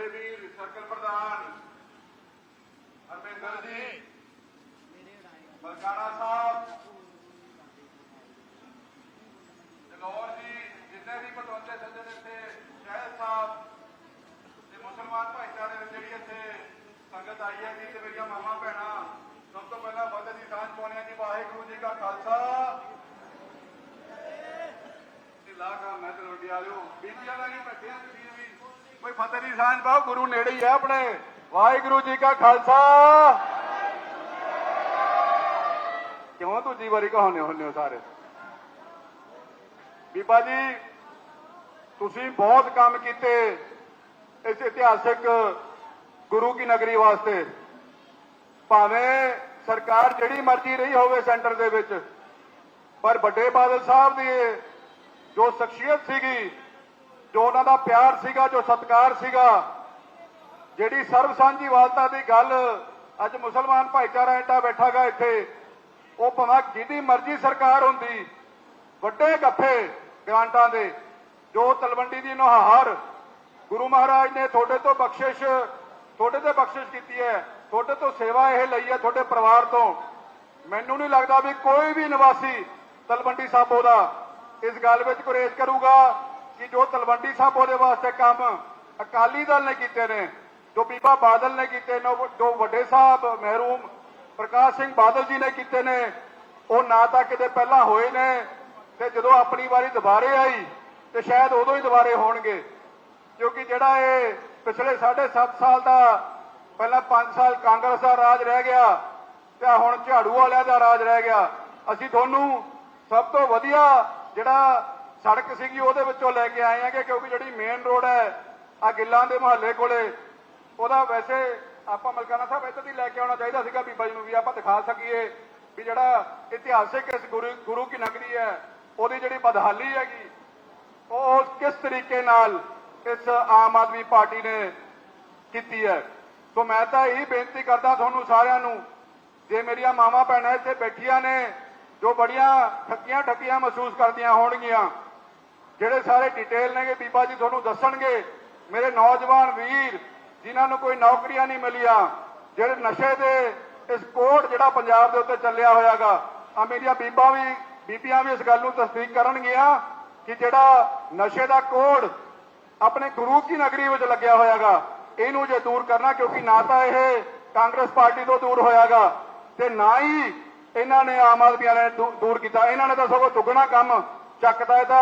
ਵੱਡੇ ਵੀਰ ਸਰਕਲ ਪ੍ਰਧਾਨ ਹਰਮਿੰਦਰ ਜੀ ਬਰਕਾਣਾ ਸਾਹਿਬ ਜਗੌਰ ਜੀ ਜਿੰਨੇ ਵੀ ਪਤਵੰਤੇ ਸੱਜਣ ਇੱਥੇ ਸ਼ਹਿਦ ਸਾਹਿਬ ਤੇ ਮੁਸਲਮਾਨ ਭਾਈਚਾਰੇ ਦੀ ਜਿਹੜੀ ਇੱਥੇ ਸੰਗਤ ਆਈ ਹੈ ਜੀ, ਤੇ ਮੇਰੀਆਂ ਮਾਮਾ ਭੈਣਾਂ, ਸਭ ਤੋਂ ਪਹਿਲਾਂ ਫਤਿਹ ਦੀ ਸਾਂਝ ਪਾਉਂਦੇ ਹਾਂ ਜੀ, ਵਾਹਿਗੁਰੂ ਜੀ ਕਾ ਖਾਲਸਾ। ਤੇ ਲਾ ਮੈਂ ਤੇ ਰੋਟੀ ਆਲਿਓ ਬੀਬੀਆਂ ਦਾ ਨਹੀਂ ਬੈਠਿਆ ਕੋਈ ਫਤਿਹ ਦੀ ਸਾਂਝ ਪਾਓ, ਗੁਰੂ ਨੇੜੇ ਹੀ ਹੈ ਆਪਣੇ। ਵਾਹਿਗੁਰੂ ਜੀ ਕਾ ਖਾਲਸਾ। ਕਿਉਂ ਦੂਜੀ ਵਾਰੀ ਕਹਾਉਂਦੇ ਹੁੰਦੇ ਹੋ ਸਾਰੇ? ਬੀਬਾ ਜੀ, ਤੁਸੀਂ ਬਹੁਤ ਕੰਮ ਕੀਤੇ ਇਸ ਇਤਿਹਾਸਿਕ ਗੁਰੂ ਕੀ ਨਗਰੀ ਵਾਸਤੇ। ਭਾਵੇਂ ਸਰਕਾਰ ਜਿਹੜੀ ਮਰਜ਼ੀ ਰਹੀ ਹੋਵੇ ਸੈਂਟਰ ਦੇ ਵਿੱਚ, ਪਰ ਵੱਡੇ ਬਾਦਲ ਸਾਹਿਬ ਦੀ ਜੋ ਸ਼ਖਸੀਅਤ ਸੀਗੀ ਜੋ ਉਹਨਾਂ ਦਾ ਪਿਆਰ ਸੀਗਾ, ਜੋ ਸਤਿਕਾਰ ਸੀਗਾ, ਜਿਹੜੀ ਸਰਬ ਸਾਂਝੀਵਾਲਤਾ ਦੀ ਗੱਲ ਅੱਜ ਮੁਸਲਮਾਨ ਭਾਈਚਾਰਾ ਐਡਾ ਬੈਠਾਗਾ ਇੱਥੇ, ਉਹ ਭਾਵੇਂ ਜਿਹਦੀ ਮਰਜ਼ੀ ਸਰਕਾਰ ਹੁੰਦੀ, ਵੱਡੇ ਗੱਫੇ ਗ੍ਰਾਂਟਾਂ ਦੇ, ਜੋ ਤਲਵੰਡੀ ਦੀ ਨੁਹਾਰ ਗੁਰੂ ਮਹਾਰਾਜ ਨੇ ਤੁਹਾਡੇ ਤੋਂ ਬਖਸ਼ਿਸ਼, ਤੁਹਾਡੇ ਤੇ ਬਖਸ਼ਿਸ਼ ਕੀਤੀ ਹੈ, ਤੁਹਾਡੇ ਤੋਂ ਸੇਵਾ ਇਹ ਲਈ ਹੈ ਤੁਹਾਡੇ ਪਰਿਵਾਰ ਤੋਂ। ਮੈਨੂੰ ਨਹੀਂ ਲੱਗਦਾ ਵੀ ਕੋਈ ਵੀ ਨਿਵਾਸੀ ਤਲਵੰਡੀ ਸਾਬੋ ਦਾ ਇਸ ਗੱਲ ਵਿੱਚ ਗੁਰੇਜ਼ ਕਰੂਗਾ। ਕਿ ਜੋ ਤਲਵੰਡੀ ਸਾਹਿਬ ਉਹਦੇ ਵਾਸਤੇ ਕੰਮ ਅਕਾਲੀ ਦਲ ਨੇ ਕੀਤੇ ਨੇ, ਜੋ ਬੀਬਾ ਬਾਦਲ ਨੇ ਕੀਤੇ ਨੇ ਜੋ ਵੱਡੇ ਸਾਹਿਬ, ਮਹਿਰੂਮ ਪ੍ਰਕਾਸ਼ ਸਿੰਘ ਬਾਦਲ ਜੀ ਨੇ ਕੀਤੇ ਨੇ, ਉਹ ਨਾ ਤਾਂ ਕਿਤੇ ਪਹਿਲਾਂ ਹੋਏ ਨੇ ਤੇ ਜਦੋਂ ਆਪਣੀ ਵਾਰੀ ਦੁਬਾਰੇ ਆਈ ਤੇ ਸ਼ਾਇਦ ਉਦੋਂ ਹੀ ਦੁਬਾਰੇ ਹੋਣਗੇ। ਕਿਉਂਕਿ ਜਿਹੜਾ ਇਹ ਪਿਛਲੇ 7.5 ਸਾਲ ਦਾ ਪਹਿਲਾਂ 5 ਸਾਲ ਕਾਂਗਰਸ ਦਾ ਰਾਜ ਰਹਿ ਗਿਆ ਤੇ ਹੁਣ ਝਾੜੂ ਵਾਲਿਆਂ ਦਾ ਰਾਜ ਰਹਿ ਗਿਆ। ਅਸੀਂ ਤੁਹਾਨੂੰ ਸਭ ਤੋਂ ਵਧੀਆ ਜਿਹੜਾ ਸੜਕ ਸੀਗੀ, ਉਹਦੇ ਵਿੱਚੋਂ ਲੈ ਕੇ ਆਏ ਆਂਗੇ ਕਿਉਂਕਿ ਜਿਹੜੀ ਮੇਨ ਰੋਡ ਹੈ, ਆ ਗਿੱਲਾਂ ਦੇ ਮੁਹੱਲੇ ਕੋਲੇ, ਉਹਦਾ ਵੈਸੇ ਆਪਾਂ ਮਲਕਾਨਾ ਸਾਹਿਬ ਇੱਧਰ ਦੀ ਲੈ ਕੇ ਆਉਣਾ ਚਾਹੀਦਾ ਸੀਗਾ ਬੀਬਾ ਜੀ ਨੂੰ ਵੀ ਆਪਾਂ ਦਿਖਾ ਸਕੀਏ ਵੀ ਜਿਹੜਾ ਇਤਿਹਾਸਿਕ ਇਸ ਗੁਰੂ ਗੁਰੂ ਕੀ ਨਗਰੀ ਹੈ, ਉਹਦੀ ਜਿਹੜੀ ਬਦਹਾਲੀ ਹੈਗੀ, ਉਹ ਕਿਸ ਤਰੀਕੇ ਨਾਲ ਇਸ ਆਮ ਆਦਮੀ ਪਾਰਟੀ ਨੇ ਕੀਤੀ ਹੈ। ਸੋ ਮੈਂ ਤਾਂ ਇਹੀ ਬੇਨਤੀ ਕਰਦਾ ਤੁਹਾਨੂੰ ਸਾਰਿਆਂ ਨੂੰ, ਜੇ ਮੇਰੀਆਂ ਮਾਵਾਂ ਭੈਣਾਂ ਇੱਥੇ ਬੈਠੀਆਂ ਨੇ, ਜੋ ਬੜੀਆਂ ਠੱਕੀਆਂ ਠੱਕੀਆਂ ਮਹਿਸੂਸ ਕਰਦੀਆਂ ਹੋਣਗੀਆਂ ਜਿਹੜੇ ਸਾਰੇ ਡਿਟੇਲ ਨੇਗੇ ਬੀਬਾ ਜੀ ਤੁਹਾਨੂੰ ਦੱਸਣਗੇ। ਮੇਰੇ ਨੌਜਵਾਨ ਵੀਰ, ਜਿਨ੍ਹਾਂ ਨੂੰ ਕੋਈ ਨੌਕਰੀਆਂ ਨਹੀਂ ਮਿਲੀਆਂ, ਜਿਹੜੇ ਨਸ਼ੇ ਦੇ ਇਸ ਕੋਡ ਜਿਹੜਾ ਪੰਜਾਬ ਦੇ ਉੱਤੇ ਚੱਲਿਆ ਹੋਇਆਗਾ ਆ ਮੇਰੀਆਂ ਬੀਬਾ ਵੀ, ਬੀਬੀਆਂ ਵੀ ਇਸ ਗੱਲ ਨੂੰ ਤਸਦੀਕ ਕਰਨਗੀਆਂ ਕਿ ਜਿਹੜਾ ਨਸ਼ੇ ਦਾ ਕੋਡ ਆਪਣੇ ਗੁਰੂ ਕੀ ਨਗਰੀ ਵਿੱਚ ਲੱਗਿਆ ਹੋਇਆਗਾ, ਇਹਨੂੰ ਜੇ ਦੂਰ ਕਰਨਾ, ਕਿਉਂਕਿ ਨਾ ਤਾਂ ਇਹ ਕਾਂਗਰਸ ਪਾਰਟੀ ਤੋਂ ਦੂਰ ਹੋਇਆਗਾ, ਤੇ ਨਾ ਹੀ ਇਹਨਾਂ ਨੇ ਆਮ ਆਦਮੀ ਵਾਲਿਆਂ ਨੇ ਦੂਰ ਕੀਤਾ। ਇਹਨਾਂ ਨੇ ਤਾਂ ਸਗੋਂ ਦੁੱਗਣਾ ਕੰਮ ਚੱਕਦਾ ਇਹਦਾ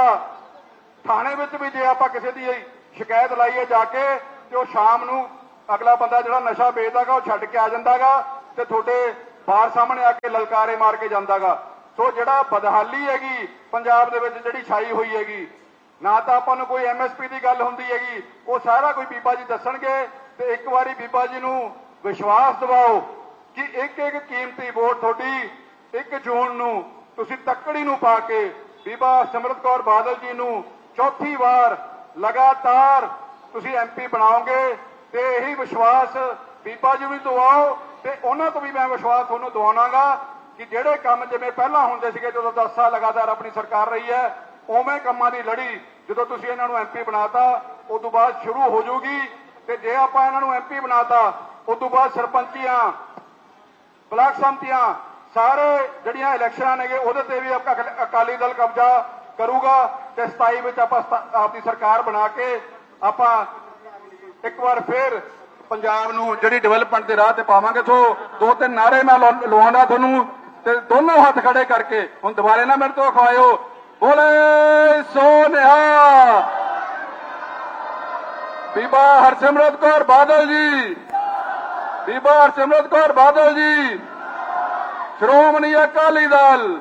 ਥਾਣੇ ਵਿੱਚ ਵੀ ਜੇ ਆਪਾਂ ਕਿਸੇ ਦੀ ਸ਼ਿਕਾਇਤ ਲਾਈਏ ਜਾ ਕੇ ਤੇ ਉਹ ਸ਼ਾਮ ਨੂੰ ਅਗਲਾ ਬੰਦਾ ਜਿਹੜਾ ਨਸ਼ਾ ਵੇਚਦਾਗਾ ਉਹ ਛੱਡ ਕੇ ਆ ਜਾਂਦਾਗਾ ਤੇ ਤੁਹਾਡੇ ਬਾਹਰ ਸਾਹਮਣੇ ਆ ਕੇ ਲਲਕਾਰੇ ਮਾਰ ਕੇ ਜਾਂਦਾਗਾ। ਸੋ ਜਿਹੜਾ ਬਦਹਾਲੀ ਹੈਗੀ ਪੰਜਾਬ ਦੇ ਵਿੱਚ ਜਿਹੜੀ ਛਾਈ ਹੋਈ ਹੈਗੀ, ਨਾ ਤਾਂ ਆਪਾਂ ਨੂੰ ਕੋਈ ਐਮਐਸਪੀ ਦੀ ਗੱਲ ਹੁੰਦੀ ਹੈਗੀ, ਉਹ ਸਾਰਾ ਕੋਈ ਬੀਬਾ ਜੀ ਦੱਸਣਗੇ ਤੇ ਇੱਕ ਵਾਰੀ ਬੀਬਾ ਜੀ ਨੂੰ ਵਿਸ਼ਵਾਸ ਦਿਵਾਓ ਕਿ ਇੱਕ ਇੱਕ ਕੀਮਤੀ ਵੋਟ ਤੁਹਾਡੀ 1 ਜੂਨ ਨੂੰ ਤੁਸੀਂ ਤੱਕੜੀ ਨੂੰ ਪਾ ਕੇ ਬੀਬਾ ਸਿਮਰਤ ਕੌਰ ਬਾਦਲ ਜੀ ਨੂੰ ਚੌਥੀ ਵਾਰ ਲਗਾਤਾਰ ਤੁਸੀਂ ਐਮਪੀ ਬਣਾਓਗੇ ਤੇ ਇਹੀ ਵਿਸ਼ਵਾਸ ਬੀਬਾ ਜੀ ਵੀ ਦਿਵਾਓ ਤੇ ਉਹਨਾਂ ਤੋਂ ਵੀ ਮੈਂ ਵਿਸ਼ਵਾਸ ਤੁਹਾਨੂੰ ਦਿਵਾਉਣਾਗਾ ਕਿ ਜਿਹੜੇ ਕੰਮ ਜਿਵੇਂ ਪਹਿਲਾਂ ਹੁੰਦੇ ਸੀਗੇ, ਜਦੋਂ 10 ਸਾਲ ਲਗਾਤਾਰ ਆਪਣੀ ਸਰਕਾਰ ਰਹੀ ਹੈ, ਉਵੇਂ ਕੰਮਾਂ ਦੀ ਲੜੀ ਜਦੋਂ ਤੁਸੀਂ ਇਹਨਾਂ ਨੂੰ ਐਮਪੀ ਬਣਾਤਾ ਉਸ ਤੋਂ ਬਾਅਦ ਸ਼ੁਰੂ ਹੋ ਜਾਊਗੀ ਤੇ ਜੇ ਆਪਾਂ ਇਹਨਾਂ ਨੂੰ ਐਮਪੀ ਬਣਾਤਾ ਉਸ ਤੋਂ ਬਾਅਦ ਸਰਪੰਚੀਆਂ, ਬਲਾਕ ਸੰਮਤੀਆਂ, ਸਾਰੇ ਜਿਹੜੀਆਂ ਇਲੈਕਸ਼ਨਾਂ ਨੇਗੇ, ਉਹਦੇ ਤੇ ਵੀ ਆਪਕਾ ਅਕਾਲੀ ਦਲ ਕਬਜ਼ਾ ਕਰੂਗਾ ਤੇ 27 ਵਿੱਚ ਆਪਾਂ ਆਪਦੀ ਸਰਕਾਰ ਬਣਾ ਕੇ ਆਪਾਂ ਇੱਕ ਵਾਰ ਫੇਰ ਪੰਜਾਬ ਨੂੰ ਜਿਹੜੀ ਡਿਵੈਲਪਮੈਂਟ ਦੇ ਰਾਹ ਤੇ ਪਾਵਾਂਗੇ, ਸੋ ਦੋ ਤਿੰਨ ਨਾਰੇ ਮੈਂ ਲਵਾ- ਲਵਾਉਂਦਾ ਤੁਹਾਨੂੰ ਤੇ ਦੋਨੋਂ ਹੱਥ ਖੜੇ ਕਰਕੇ ਹੁਣ ਦੁਬਾਰੇ ਨਾ ਮੇਰੇ ਤੋਂ ਖਵਾਇਓ ਬੋਲੇ ਸੋ ਨਿਹਾਲ ਬੀਬਾ ਹਰਸਿਮਰਤ ਕੌਰ ਬਾਦਲ ਜੀ। ਬੀਬਾ ਹਰਸਿਮਰਤ ਕੌਰ ਬਾਦਲ ਜੀ। ਸ਼੍ਰੋਮਣੀ ਅਕਾਲੀ ਦਲ।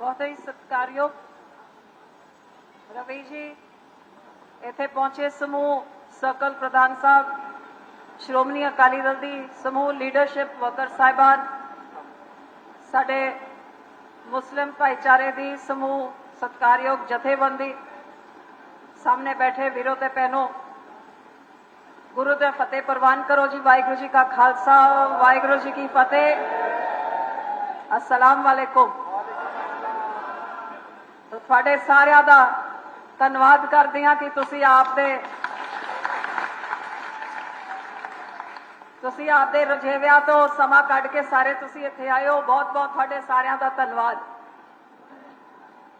ਬਹੁਤ ਹੀ ਸਤਿਕਾਰਯੋਗ ਰਵੀ ਜੀ, ਇੱਥੇ ਪਹੁੰਚੇ ਸਮੂਹ ਸਰਕਲ ਪ੍ਰਧਾਨ ਸਾਹਿਬ, ਸ਼੍ਰੋਮਣੀ ਅਕਾਲੀ ਦਲ ਦੀ ਸਮੂਹ ਲੀਡਰਸ਼ਿਪ ਵਰਕਰ ਸਾਹਿਬਾਨ, ਸਾਡੇ ਮੁਸਲਿਮ ਭਾਈਚਾਰੇ ਦੀ ਸਮੂਹ ਸਤਿਕਾਰਯੋਗ ਜਥੇਬੰਦੀ, ਸਾਹਮਣੇ ਬੈਠੇ ਵੀਰੋ ਤੇ ਭੈਣੋ, ਗੁਰੂ ਦੇ ਫਤਿਹ ਪ੍ਰਵਾਨ ਕਰੋ ਜੀ, ਵਾਹਿਗੁਰੂ ਜੀ ਕਾ ਖਾਲਸਾ, ਵਾਹਿਗੁਰੂ ਜੀ ਕੀ ਫਤਿਹ। ਅਸਲਾਮ ਵਾਲੇਕੁਮ ਤੁਹਾਡੇ ਸਾਰਿਆਂ ਦਾ ਧੰਨਵਾਦ ਕਰਦੇ ਹਾਂ ਕਿ ਤੁਸੀਂ ਆਪਦੇ ਤੁਸੀਂ ਆਪਦੇ ਰੁਝੇਵਿਆਂ ਤੋਂ ਸਮਾਂ ਕੱਢ ਕੇ ਸਾਰੇ ਤੁਸੀਂ ਇੱਥੇ ਆਏ ਹੋ। ਬਹੁਤ ਬਹੁਤ ਤੁਹਾਡੇ ਸਾਰਿਆਂ ਦਾ ਧੰਨਵਾਦ।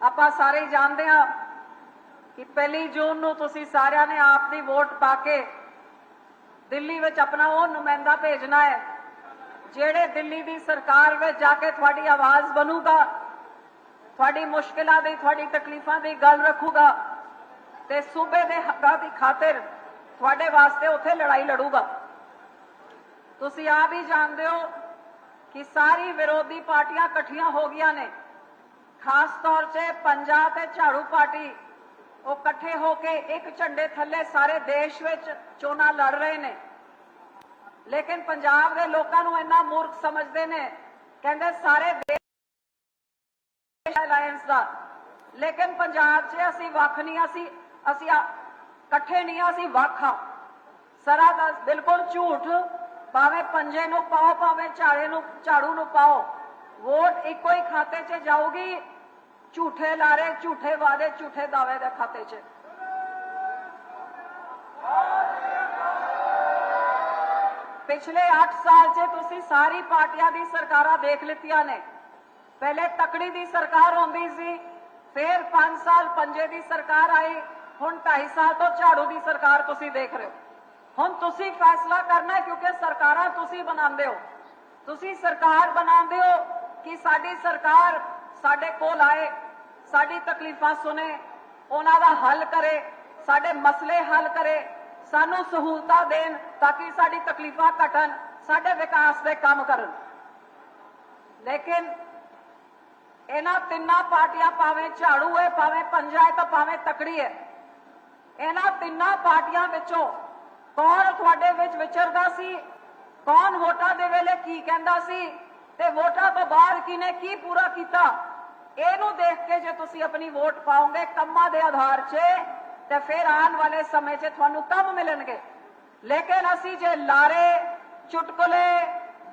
ਆਪਾਂ ਸਾਰੇ ਹੀ ਜਾਣਦੇ ਹਾਂ ਕਿ ਪਹਿਲੀ ਜੂਨ ਨੂੰ ਤੁਸੀਂ ਸਾਰਿਆਂ ਨੇ ਆਪ ਦੀ ਵੋਟ ਪਾ ਕੇ ਦਿੱਲੀ ਵਿੱਚ ਆਪਣਾ ਉਹ ਨੁਮਾਇੰਦਾ ਭੇਜਣਾ ਹੈ, ਜਿਹੜੇ ਦਿੱਲੀ ਦੀ ਸਰਕਾਰ ਵਿੱਚ ਜਾ ਕੇ ਤੁਹਾਡੀ ਆਵਾਜ਼ ਬਣੂਗਾ। ਤੁਹਾਡੀ ਮੁਸ਼ਕਿਲਾਂ ਦੀ ਤੁਹਾਡੀ ਤਕਲੀਫਾਂ ਦੀ ਗੱਲ ਰੱਖੂਗਾ। ਤੇ ਸੂਬੇ ਦੇ ਹੱਕਾਂ ਦੀ ਖਾਤਰ ਤੁਹਾਡੇ ਵਾਸਤੇ ਉੱਥੇ ਲੜਾਈ ਲੜੂਗਾ। ਤੁਸੀਂ ਆਪ ਹੀ ਜਾਣਦੇ ਹੋ ਕਿ ਸਾਰੀ ਵਿਰੋਧੀ ਪਾਰਟੀਆਂ ਇਕੱਠੀਆਂ ਹੋ ਗਈਆਂ ਨੇ। ਖਾਸ ਤੌਰ 'ਤੇ ਪੰਜਾਬ ਤੇ ਝਾੜੂ ਪਾਰਟੀ, ਉਹ ਇਕੱਠੇ ਹੋ ਕੇ ਇੱਕ ਝੰਡੇ ਥੱਲੇ ਸਾਰੇ ਦੇਸ਼ ਵਿੱਚ ਚੋਣਾਂ ਲੜ ਰਹੇ ਨੇ। ਲੇਕਿਨ ਪੰਜਾਬ ਦੇ ਲੋਕਾਂ ਨੂੰ ਇੰਨਾ ਮੂਰਖ ਸਮਝਦੇ ਨੇ, ਕਹਿੰਦੇ ਸਾਰੇ ਅਲਾਈਅੰਸ ਦਾ। ਲੇਕਿਨ ਪੰਜਾਬ 'ਚ ਅਸੀਂ ਵੱਖ ਨਹੀਂ, ਅਸੀਂ ਅਸੀਂ ਇਕੱਠੇ ਨਹੀਂ, ਅਸੀਂ ਵੱਖ ਹਾਂ। ਸਰਾ ਦਾ ਬਿਲਕੁਲ ਝੂਠ, ਭਾਵੇਂ ਪੰਜੇ ਨੂੰ ਪਾਓ, ਭਾਵੇਂ ਝਾੜੇ ਨੂੰ, ਝਾੜੂ ਨੂੰ ਪਾਓ। ਵੋਟ ਇੱਕੋ ਹੀ ਖਾਤੇ 'ਚ ਜਾਊਗੀ, ਝੂਠੇ ਲਾਰੇ, ਝੂਠੇ ਵਾਅਦੇ, ਝੂਠੇ ਦਾਅਵੇ ਦੇ ਖਾਤੇ 'ਚ। ਪਿਛਲੇ 8 ਸਾਲ 'ਚ ਤੁਸੀਂ ਸਾਰੀ ਪਾਰਟੀਆਂ ਦੀ ਸਰਕਾਰਾਂ ਦੇਖ ਲਿੱਤੀਆਂ ਨੇ। ਪਹਿਲੇ ਤਕੜੀ ਦੀ ਸਰਕਾਰ ਹੁੰਦੀ ਸੀ, ਫਿਰ 5 ਸਾਲ ਪੰਜੇ ਦੀ ਸਰਕਾਰ ਆਈ, ਹੁਣ 2.5 ਸਾਲ ਤੋਂ ਝਾੜੂ ਦੀ ਸਰਕਾਰ ਤੁਸੀਂ ਦੇਖ ਰਹੇ ਹੋ। ਹੁਣ ਤੁਸੀਂ ਫੈਸਲਾ ਕਰਨਾ ਹੈ ਕਿਉਂਕਿ ਸਰਕਾਰਾਂ ਤੁਸੀਂ ਬਣਾਉਂਦੇ ਹੋ। ਤੁਸੀਂ ਸਰਕਾਰ ਬਣਾਉਂਦੇ ਹੋ ਕਿ ਸਾਡੀ ਸਰਕਾਰ ਸਾਡੇ ਕੋਲ ਆਏ, ਸਾਡੀ ਤਕਲੀਫਾਂ ਸੁਣੇ, ਉਹਨਾਂ ਦਾ ਹੱਲ ਕਰੇ, ਸਾਡੇ ਮਸਲੇ ਹੱਲ ਕਰੇ, ਸਾਨੂੰ ਸਹੂਲਤਾਂ ਦੇਣ ਤਾਂ ਕਿ ਸਾਡੀ ਤਕਲੀਫਾਂ ਘਟਣ, ਸਾਡੇ ਵਿਕਾਸ ਦੇ ਕੰਮ ਕਰਨ। ਲੇਕਿਨ ਇਹਨਾਂ ਤਿੰਨਾਂ ਪਾਰਟੀਆਂ ਭਾਵੇਂ ਝਾੜੂ ਹੈ ਭਾਵੇਂ ਪੰਜਾਇਤ ਭਾਵੇਂ ਤਕੜੀ ਹੈ ਇਹਨਾਂ ਤਿੰਨਾਂ ਪਾਰਟੀਆਂ ਵਿੱਚੋਂ ਕੌਣ ਤੁਹਾਡੇ ਵਿੱਚ ਵਿਚਰਦਾ ਸੀ ਕੌਣ ਵੋਟਾਂ ਦੇ ਵੇਲੇ ਕੀ ਕਹਿੰਦਾ ਸੀ ਤੇ ਵੋਟਾਂ ਤੋਂ ਬਾਅਦ ਕਿਨੇ ਕੀ ਪੂਰਾ ਕੀਤਾ ਇਹਨੂੰ ਦੇਖ ਕੇ ਜੇ ਤੁਸੀਂ ਆਪਣੀ ਵੋਟ ਪਾਓਗੇ ਕੰਮਾਂ ਦੇ ਆਧਾਰ 'ਚ ਤੇ ਫਿਰ ਆਉਣ ਵਾਲੇ ਸਮੇਂ 'ਚ ਤੁਹਾਨੂੰ ਕੰਮ ਮਿਲਣਗੇ ਲੇਕਿਨ ਅਸੀਂ ਜੇ ਲਾਰੇ ਚੁਟਕਲੇ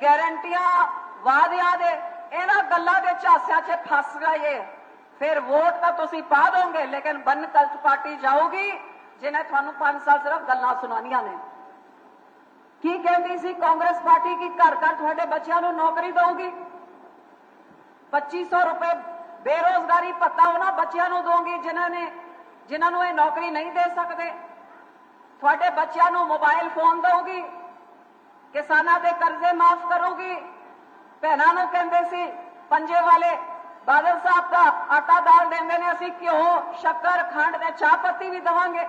ਗਾਰੰਟੀਆਂ ਵਾਅਦਿਆਂ ਦੇ ਇਹਨਾਂ ਗੱਲਾਂ ਦੇ ਝਾਸਿਆਂ 'ਚ ਫਸ ਗਏ। ਫਿਰ ਵੋਟ ਤਾਂ ਤੁਸੀਂ ਪਾ ਦੋਗੇ, ਲੇਕਿਨ ਬੰਨ ਕਲਚ ਪਾਰਟੀ ਜਾਊਗੀ ਜਿਹਨੇ ਤੁਹਾਨੂੰ 5 ਸਾਲ ਸਿਰਫ ਗੱਲਾਂ ਸੁਣਾਉਣੀਆਂ ਨੇ। ਕੀ ਕਹਿੰਦੀ ਸੀ ਕਾਂਗਰਸ ਪਾਰਟੀ ਕੀ ਘਰ ਘਰ ਤੁਹਾਡੇ ਬੱਚਿਆਂ ਨੂੰ ਨੌਕਰੀ ਦਊਗੀ? 2500 ਰੁਪਏ ਬੇਰੋਜ਼ਗਾਰੀ ਭੱਤਾ ਉਹਨਾਂ ਬੱਚਿਆਂ ਨੂੰ ਦੋਗੀ ਜਿਨ੍ਹਾਂ ਨੇ ਜਿਨ੍ਹਾਂ ਨੂੰ ਇਹ ਨੌਕਰੀ ਨਹੀਂ ਦੇ ਸਕਦੇ। ਤੁਹਾਡੇ ਬੱਚਿਆਂ ਨੂੰ ਮੋਬਾਈਲ ਫੋਨ ਦਊਗੀ। ਕਿਸਾਨਾਂ ਦੇ ਕਰਜ਼ੇ ਮਾਫ ਕਰੂਗੀ। ਭੈਣਾਂ ਨੂੰ ਕਹਿੰਦੇ ਸੀ, ਪੰਜੇ ਵਾਲੇ, ਬਾਦਲ ਸਾਹਿਬ ਦਾ ਆਟਾ ਦਾਲ ਦਿੰਦੇ ਨੇ, ਅਸੀਂ ਘਿਓ, ਸ਼ੱਕਰ, ਖੰਡ ਤੇ ਚਾਹ ਪੱਤੀ ਵੀ ਦਵਾਂਗੇ।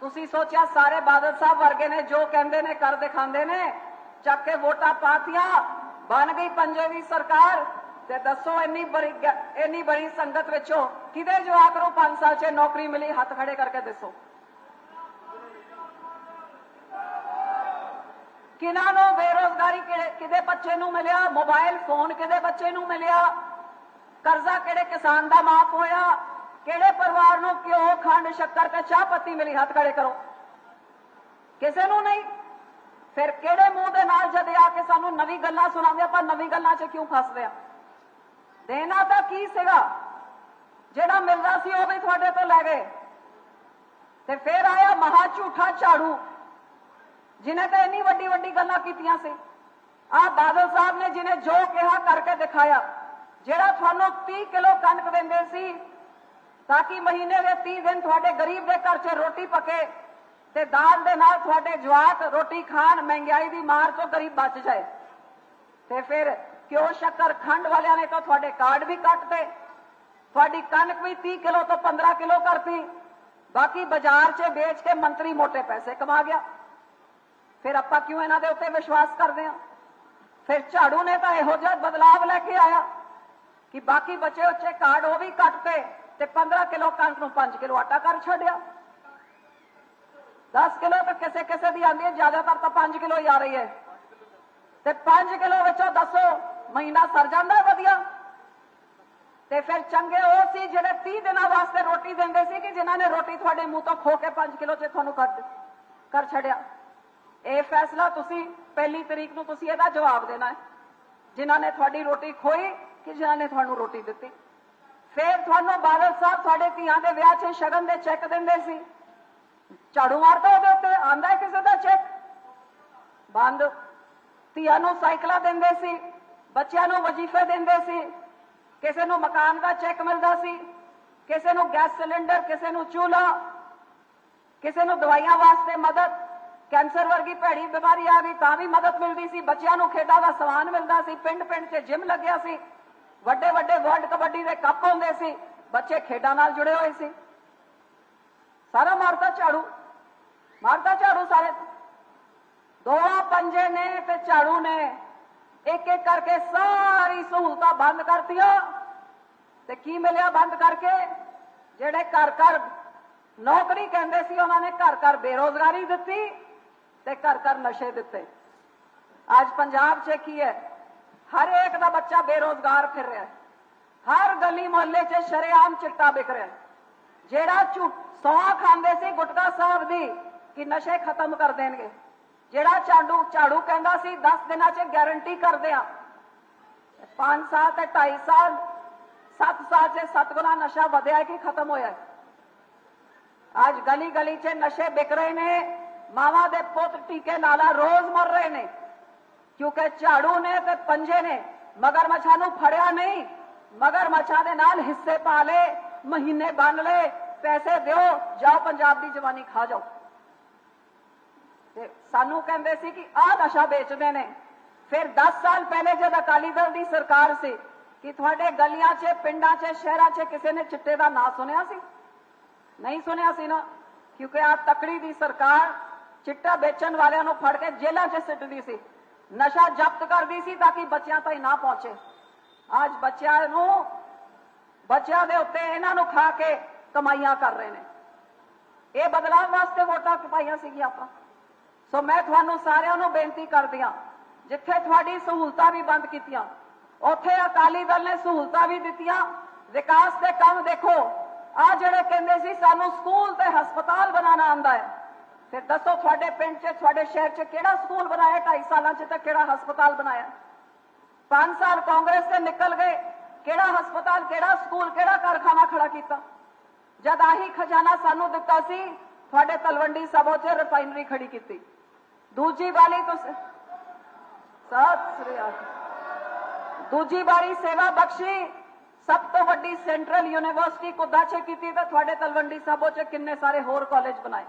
ਤੁਸੀਂ ਸੋਚਿਆ ਸਾਰੇ ਬਾਦਲ ਸਾਹਿਬ ਵਰਗੇ ਨੇ, ਜੋ ਕਹਿੰਦੇ ਨੇ ਕਰ ਦਿਖਾਉਂਦੇ ਨੇ? ਚੱਕ ਕੇ ਵੋਟਾਂ ਪਾਤੀਆਂ, ਬਣ ਗਈ ਪੰਜੇ ਦੀ ਸਰਕਾਰ। ਤੇ ਦੱਸੋ ਇੰਨੀ ਬੜੀ ਇੰਨੀ ਬੜੀ ਸੰਗਤ ਵਿੱਚੋਂ ਕਿਹਦੇ ਜਵਾਕ ਨੂੰ 5 ਸਾਲ 'ਚ ਨੌਕਰੀ ਮਿਲੀ? ਹੱਥ ਖੜੇ ਕਰਕੇ ਦੱਸੋ। ਕਿਹਨਾਂ ਨੂੰ ਬੇਰੋਜ਼ਗਾਰੀ ਕਿਹੜੇ- ਕਿਹਦੇ ਬੱਚੇ ਨੂੰ ਮਿਲਿਆ? ਮੋਬਾਈਲ ਫੋਨ ਕਿਹਦੇ ਬੱਚੇ ਨੂੰ ਮਿਲਿਆ? ਕਰਜ਼ਾ ਕਿਹੜੇ ਕਿਸਾਨ ਦਾ ਮਾਫ ਹੋਇਆ? ਕਿਹੜੇ ਪਰਿਵਾਰ ਨੂੰ ਘਿਓ ਖੰਡ ਸ਼ੱਕਰ ਤੇ ਚਾਹ ਪੱਤੀ ਮਿਲੀ? ਹੱਥ ਖੜੇ ਕਰੋ। ਕਿਸੇ ਨੂੰ ਨਹੀਂ। ਫਿਰ ਕਿਹੜੇ ਮੂੰਹ ਦੇ ਨਾਲ ਜਦ ਆ ਕੇ ਸਾਨੂੰ ਨਵੀਂ ਗੱਲਾਂ ਸੁਣਾਉਂਦੇ ਆਪਾਂ ਨਵੀਂ ਗੱਲਾਂ 'ਚ ਕਿਉਂ ਫਸਦੇ ਆ? ਦੇਣਾ ਤਾਂ ਕੀ ਸੀਗਾ? ਜਿਹੜਾ ਮਿਲਦਾ ਸੀ ਉਹ ਵੀ ਤੁਹਾਡੇ ਤੋਂ ਲੈ ਗਏ। ਤੇ ਫਿਰ ਆਇਆ ਮਹਾ ਝੂਠਾ ਝਾੜੂ। ਜਿਨੇ ਤਾਂ ਇੰਨੀ ਵੱਡੀ ਵੱਡੀ ਗੱਲਾਂ ਕੀਤੀਆਂ ਸੀ। ਆ ਬਾਦਲ ਸਾਹਿਬ ਨੇ ਜਿਨੇ ਜੋ ਕਿਹਾ ਕਰਕੇ ਦਿਖਾਇਆ, ਜਿਹੜਾ ਤੁਹਾਨੂੰ 30 ਕਿਲੋ ਕਣਕ ਦਿੰਦੇ ਸੀ, ਤਾਂ ਕਿ ਮਹੀਨੇ ਦੇ 30 ਦਿਨ ਤੁਹਾਡੇ ਗਰੀਬ ਦੇ ਘਰ 'ਚ ਰੋਟੀ ਪਕੇ ਤੇ ਦਾਲ ਦੇ ਨਾਲ ਤੁਹਾਡੇ ਜਵਾਕ ਰੋਟੀ ਖਾਣ, ਮਹਿੰਗਾਈ ਦੀ ਮਾਰ ਤੋਂ ਗਰੀਬ ਬਚ ਜਾਏ। ਤੇ ਫਿਰ ਕਿਉਂ ਸ਼ੱਕਰ ਖੰਡ ਵਾਲਿਆਂ ਨੇ ਤਾਂ ਤੁਹਾਡੇ ਕਾਰਡ ਵੀ ਕੱਟਤੇ, ਤੁਹਾਡੀ ਕਣਕ ਵੀ 30 ਕਿਲੋ ਤੋਂ 15 ਕਿਲੋ ਕਰਤੀ, ਬਾਕੀ ਬਾਜ਼ਾਰ 'ਚ ਵੇਚ ਕੇ ਮੰਤਰੀ ਮੋਟੇ ਪੈਸੇ ਕਮਾ ਗਿਆ। ਫਿਰ ਆਪਾਂ ਕਿਉਂ ਇਹਨਾਂ ਦੇ ਉੱਤੇ ਵਿਸ਼ਵਾਸ ਕਰਦੇ ਹਾਂ? ਫਿਰ ਝਾੜੂ ਨੇ ਤਾਂ ਇਹੋ ਜਿਹਾ ਬਦਲਾਵ ਲੈ ਕੇ ਆਇਆ ਕਿ ਬਾਕੀ ਬਚੇ ਉੱਚੇ ਕਾਰਡ ਉਹ ਵੀ ਕੱਟਤੇ ਤੇ 15 ਕਿਲੋ ਕਣਕ ਨੂੰ 5 ਕਿਲੋ ਆਟਾ ਕਰ ਛੱਡਿਆ। 10 ਕਿਲੋ ਤਾਂ ਕਿਸੇ ਕਿਸੇ ਦੀ ਆਂਦੀ ਹੈ, ਜ਼ਿਆਦਾਤਰ ਤਾਂ 5 ਕਿਲੋ ਹੀ ਆ ਰਹੀ ਹੈ। ਤੇ 5 ਕਿਲੋ ਵਿੱਚੋਂ ਦੱਸੋ, ਮਹੀਨਾ ਸਰ ਜਾਂਦਾ ਵਧੀਆ। ਤੇ ਫਿਰ ਚੰਗੇ ਉਹ ਸੀ ਜਿਹੜੇ 30 ਦਿਨਾਂ ਵਾਸਤੇ ਰੋਟੀ ਦਿੰਦੇ ਸੀ ਕਿ ਜਿਨ੍ਹਾਂ ਨੇ ਰੋਟੀ ਤੁਹਾਡੇ ਮੂੰਹ ਤੋਂ ਖੋ ਕੇ 5 ਕਿਲੋ ਚ ਤੁਹਾਨੂੰ ਕੱਢ ਕਰ ਛੱਡਿਆ। ਇਹ ਫੈਸਲਾ ਤੁਸੀਂ ਪਹਿਲੀ ਤਰੀਕ ਨੂੰ ਤੁਸੀਂ ਇਹਦਾ ਜਵਾਬ ਦੇਣਾ ਹੈ। ਜਿਨ੍ਹਾਂ ਨੇ ਤੁਹਾਡੀ ਰੋਟੀ ਖੋਈ ਕਿ ਜਿਨ੍ਹਾਂ ਨੇ ਤੁਹਾਨੂੰ ਰੋਟੀ ਦਿੱਤੀ। ਫਿਰ ਤੁਹਾਨੂੰ ਬਾਦਲ ਸਾਹਿਬ ਤੁਹਾਡੇ ਧੀਆਂ ਦੇ ਵਿਆਹ 'ਚ ਸ਼ਗਨ ਦੇ ਚੈੱਕ ਦਿੰਦੇ ਸੀ। ਝਾੜੂ ਮਾਰਦਾ ਉਹਦੇ ਉੱਤੇ, ਆਂਦਾ ਕਿਸੇ ਦਾ ਚੈੱਕ। ਬੰਦ। ਧੀਆਂ ਨੂੰ ਸਾਈਕਲਾਂ ਦਿੰਦੇ ਸੀ, ਬੱਚਿਆਂ ਨੂੰ ਵਜ਼ੀਫੇ ਦਿੰਦੇ ਸੀ। ਕਿਸੇ ਨੂੰ ਮਕਾਨ ਦਾ ਚੈੱਕ ਮਿਲਦਾ ਸੀ। ਕਿਸੇ ਨੂੰ ਗੈਸ ਸਿਲੰਡਰ, ਕਿਸੇ ਨੂੰ ਚੂਲਾ ਕਿਸੇ ਨੂੰ ਦਵਾਈਆਂ ਵਾਸਤੇ ਮਦਦ। ਕੈਂਸਰ ਵਰਗੀ ਭੈੜੀ ਬਿਮਾਰੀ ਆ ਗਈ, ਤਾਂ ਵੀ ਮਦਦ ਮਿਲਦੀ ਸੀ। ਬੱਚਿਆਂ ਨੂੰ ਖੇਡਾਂ ਦਾ ਸਮਾਨ ਮਿਲਦਾ ਸੀ। ਪਿੰਡ ਪਿੰਡ 'ਚ ਜਿਮ ਲੱਗਿਆ ਸੀ। ਵੱਡੇ ਵੱਡੇ ਵਰਲਡ ਕਬੱਡੀ ਦੇ ਕੱਪ ਹੁੰਦੇ ਸੀ। ਬੱਚੇ ਖੇਡਾਂ ਨਾਲ ਜੁੜੇ ਹੋਏ ਸੀ। ਸਾਰਾ ਮਾਰਦਾ ਝਾੜੂ। ਮਾਰਦਾ ਝਾੜੂ ਸਾਰੇ। ਦੋ ਪੰਜੇ ਨੇ ਤੇ ਝਾੜੂ ਨੇ। ਇੱਕ ਇੱਕ ਕਰਕੇ ਸਾਰੀ ਸਹੂਲਤਾਂ ਬੰਦ ਕਰਤੀਆਂ। ਤੇ ਕੀ ਮਿਲਿਆ ਬੰਦ ਕਰਕੇ? ਜਿਹੜੇ ਘਰ ਘਰ ਨੌਕਰੀ ਕਹਿੰਦੇ ਸੀ, ਉਹਨਾਂ ਨੇ ਘਰ ਘਰ ਬੇਰੋਜ਼ਗਾਰੀ ਦਿੱਤੀ। ਤੇ ਘਰ ਘਰ ਨਸ਼ੇ ਦਿੱਤੇ। ਅੱਜ ਪੰਜਾਬ 'ਚ ਕੀ ਹੈ? ਹਰ ਇੱਕ ਦਾ ਬੱਚਾ ਬੇਰੋਜ਼ਗਾਰ ਫਿਰ ਰਿਹਾ ਹਰ ਗਲੀ ਮੁਹੱਲੇ 'ਚ ਸ਼ਰੇਆਮ ਚਿੱਟਾ ਵਿਕ ਰਿਹਾ ਜਿਹੜਾ ਝੂਠ ਸੌ ਖਾਂਦੇ ਸੀ ਗੁਟਕਾ ਸਾਹਿਬ ਦੀ, ਕਿ ਨਸ਼ੇ ਖਤਮ ਕਰ ਦੇਣਗੇ। ਜਿਹੜਾ ਝਾੜੂ ਝਾੜੂ ਕਹਿੰਦਾ ਸੀ 10 ਦਿਨਾਂ 'ਚ ਗਾਰੰਟੀ ਕਰਦੇ ਆ 5 ਸਾਲ ਤੇ 2.5 ਸਾਲ 7 ਸਾਲ 'ਚ 7 ਗੁਣਾ ਨਸ਼ਾ ਵਧਿਆ ਕਿ ਖਤਮ ਹੋਇਆ ਅੱਜ ਗਲੀ ਗਲੀ 'ਚ ਨਸ਼ੇ ਵਿਕ ਰਹੇ ਨੇ। ਮਾਵਾਂ ਦੇ ਪੁੱਤ ਟੀਕੇ ਲਾਲਾ ਰੋਜ਼ ਮਰ ਰਹੇ ਨੇ। ਕਿਉਂਕਿ ਝਾੜੂ ਨੇ ਤੇ ਪੰਜੇ ਨੇ। ਮਗਰਮੱਛਾਂ ਨੂੰ ਫੜਿਆ ਨਹੀਂ। ਮਗਰਮੱਛਾਂ ਦੇ ਨਾਲ ਹਿੱਸੇ ਪਾ ਲਏ, ਮਹੀਨੇ ਬੰਨ ਲਏ। ਪੈਸੇ ਦਿਓ, ਜਾਓ ਪੰਜਾਬ ਦੀ ਜਵਾਨੀ ਖਾ ਜਾਓ। ਤੇ ਸਾਨੂੰ ਕਹਿੰਦੇ ਸੀ ਕਿ ਆਹ ਨਸ਼ਾ ਵੇਚਦੇ ਨੇ। ਫਿਰ 10 ਸਾਲ ਪਹਿਲੇ ਜਦ ਅਕਾਲੀ ਦਲ ਦੀ ਸਰਕਾਰ ਸੀ, ਕਿ ਤੁਹਾਡੇ ਗਲੀਆਂ 'ਚ, ਪਿੰਡਾਂ 'ਚ, ਸ਼ਹਿਰਾਂ 'ਚ ਕਿਸੇ ਨੇ ਚਿੱਟੇ ਦਾ ਨਾਂ ਸੁਣਿਆ ਸੀ? ਨਹੀਂ ਸੁਣਿਆ ਸੀ ਨਾ। ਕਿਉਂਕਿ ਆ ਤਕੜੀ ਦੀ ਸਰਕਾਰ ਚਿੱਟਾ ਵੇਚਣ ਵਾਲਿਆਂ ਨੂੰ ਫੜ ਕੇ ਜੇਲ੍ਹਾਂ 'ਚ ਸਿੱਟਦੀ ਸੀ। ਨਸ਼ਾ ਜ਼ਬਤ ਕਰਦੀ ਸੀ ਤਾਂ ਕਿ ਬੱਚਿਆਂ ਤਾਈਂ ਨਾ ਪਹੁੰਚੇ। ਅੱਜ ਬੱਚਿਆਂ ਨੂੰ, ਬੱਚਿਆਂ ਦੇ ਉੱਤੇ ਇਹਨਾਂ ਨੂੰ ਖਾ ਕੇ ਕਮਾਈਆਂ ਕਰ ਰਹੇ ਨੇ। ਇਹ ਬਦਲਾਅ ਵਾਸਤੇ ਵੋਟਾਂ ਪਾਈਆਂ ਸੀਗੀਆਂ ਆਪਾਂ। ਸੋ ਮੈਂ ਤੁਹਾਨੂੰ ਸਾਰਿਆਂ ਨੂੰ ਬੇਨਤੀ ਕਰਦੀ ਹਾਂ, ਜਿੱਥੇ ਤੁਹਾਡੀ ਸਹੂਲਤਾਂ ਵੀ ਬੰਦ ਕੀਤੀਆਂ, ਉੱਥੇ ਅਕਾਲੀ ਦਲ ਨੇ ਸਹੂਲਤਾਂ ਵੀ ਦਿੱਤੀਆਂ। ਵਿਕਾਸ ਦੇ ਕੰਮ ਦੇਖੋ ਆ ਜਿਹੜੇ ਕਹਿੰਦੇ ਸੀ, ਸਾਨੂੰ ਸਕੂਲ ਤੇ ਹਸਪਤਾਲ ਬਣਾਉਣਾ ਆਂਦਾ ਹੈ। ਫਿਰ ਦੱਸੋ ਤੁਹਾਡੇ ਪਿੰਡ 'ਚ, ਤੁਹਾਡੇ ਸ਼ਹਿਰ 'ਚ ਕਿਹੜਾ ਸਕੂਲ ਬਣਾਇਆ? 2.5 ਸਾਲਾਂ 'ਚ ਤਾਂ ਕਿਹੜਾ ਹਸਪਤਾਲ ਬਣਾਇਆ? 5 ਸਾਲ ਕਾਂਗਰਸ ਤੇ ਨਿਕਲ ਗਏ। ਕਿਹੜਾ ਹਸਪਤਾਲ, ਕਿਹੜਾ ਸਕੂਲ, ਕਿਹੜਾ ਕਾਰਖਾਨਾ ਖੜਾ ਕੀਤਾ? ਜਦ ਆਹੀ ਖਜ਼ਾਨਾ ਸਾਨੂੰ ਦਿੱਤਾ ਸੀ, ਤੁਹਾਡੇ ਤਲਵੰਡੀ ਸਾਬੋ 'ਚ ਰਿਫਾਈਨਰੀ ਖੜੀ ਕੀਤੀ। ਦੂਜੀ ਵਾਲੀ ਤੁਸੀਂ, ਸਤਿ ਸ੍ਰੀ ਅਕਾਲ। ਦੂਜੀ ਵਾਰੀ ਸੇਵਾ ਬਖਸ਼ੀ, ਸਭ ਤੋਂ ਵੱਡੀ ਸੈਂਟਰਲ ਯੂਨੀਵਰਸਿਟੀ ਕੁੱਦਾ 'ਚ ਕੀਤੀ ਤਾਂ ਤੁਹਾਡੇ ਤਲਵੰਡੀ ਸਾਬੋ 'ਚ ਕਿੰਨੇ ਸਾਰੇ ਹੋਰ ਕਾਲਜ ਬਣਾਏ?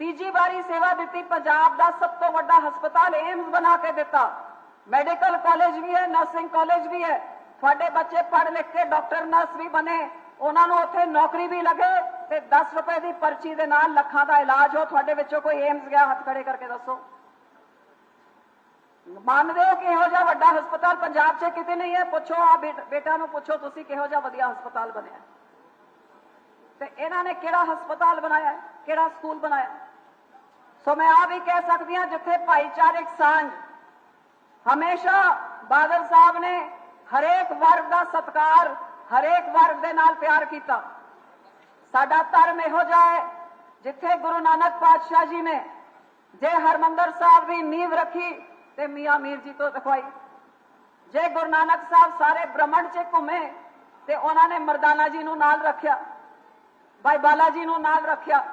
ਤੀਜੀ ਵਾਰੀ ਸੇਵਾ ਦਿੱਤੀ, ਪੰਜਾਬ ਦਾ ਸਭ ਤੋਂ ਵੱਡਾ ਹਸਪਤਾਲ ਏਮਸ ਬਣਾ ਕੇ ਦਿੱਤਾ। ਮੈਡੀਕਲ ਕਾਲਜ ਵੀ ਹੈ, ਨਰਸਿੰਗ ਕਾਲਜ ਵੀ ਹੈ। ਤੁਹਾਡੇ ਬੱਚੇ ਪੜ੍ਹ ਲਿਖ ਕੇ ਡਾਕਟਰ, ਨਰਸ ਵੀ ਬਣੇ। ਉਹਨਾਂ ਨੂੰ ਉੱਥੇ ਨੌਕਰੀ ਵੀ ਲੱਗੇ ਤੇ 10 ਰੁਪਏ ਦੀ ਪਰਚੀ ਦੇ ਨਾਲ ਲੱਖਾਂ ਦਾ ਇਲਾਜ ਹੋ। ਤੁਹਾਡੇ ਵਿੱਚੋਂ ਕੋਈ ਏਮਸ ਗਿਆ, ਹੱਥ ਖੜੇ ਕਰਕੇ ਦੱਸੋ। ਮੰਨਦੇ ਹੋ ਕਿ ਇਹੋ ਜਿਹਾ ਵੱਡਾ ਹਸਪਤਾਲ ਪੰਜਾਬ 'ਚ ਕਿਤੇ ਨਹੀਂ ਹੈ? ਪੁੱਛੋ ਆ ਬੇਟਾ ਨੂੰ ਪੁੱਛੋ, ਤੁਸੀਂ ਕਿਹੋ ਜਿਹਾ ਵਧੀਆ ਹਸਪਤਾਲ ਬਣਿਆ? ਤੇ ਇਹਨਾਂ ਨੇ ਕਿਹੜਾ ਹਸਪਤਾਲ ਬਣਾਇਆ? ਕਿਹੜਾ ਸਕੂਲ ਬਣਾਇਆ? ਸੋ ਮੈਂ ਆ ਵੀ ਕਹਿ ਸਕਦੀ ਹਾਂ, ਜਿੱਥੇ ਭਾਈਚਾਰਕ ਸਾਂਝ, ਹਮੇਸ਼ਾ ਬਾਦਲ ਸਾਹਿਬ ਨੇ ਹਰੇਕ ਵਰਗ ਦਾ ਸਤਿਕਾਰ, ਹਰੇਕ ਵਰਗ ਦੇ ਨਾਲ ਪਿਆਰ ਕੀਤਾ। ਸਾਡਾ ਧਰਮ ਇਹੋ ਜਿਹਾ ਹੈ, ਜਿੱਥੇ ਗੁਰੂ ਨਾਨਕ ਪਾਤਸ਼ਾਹ ਜੀ ਨੇ ਜੇ ਹਰਮੰਦਰ ਸਾਹਿਬ ਦੀ ਨੀਂਵ ਰੱਖੀ, ਤੇ ਮੀਆਂ ਮੀਰ ਜੀ ਤੋਂ ਦਿਖਵਾਈ। ਜੇ ਗੁਰੂ ਨਾਨਕ ਸਾਹਿਬ ਸਾਰੇ ਬ੍ਰਹਮੰਡ 'ਚ ਘੁੰਮੇ, ਤੇ ਉਹਨਾਂ ਨੇ ਮਰਦਾਨਾ ਜੀ ਨੂੰ ਨਾਲ ਰੱਖਿਆ ਭਾਈ ਬਾਲਾ ਜੀ ਨੂੰ ਨਾਲ ਰੱਖਿਆ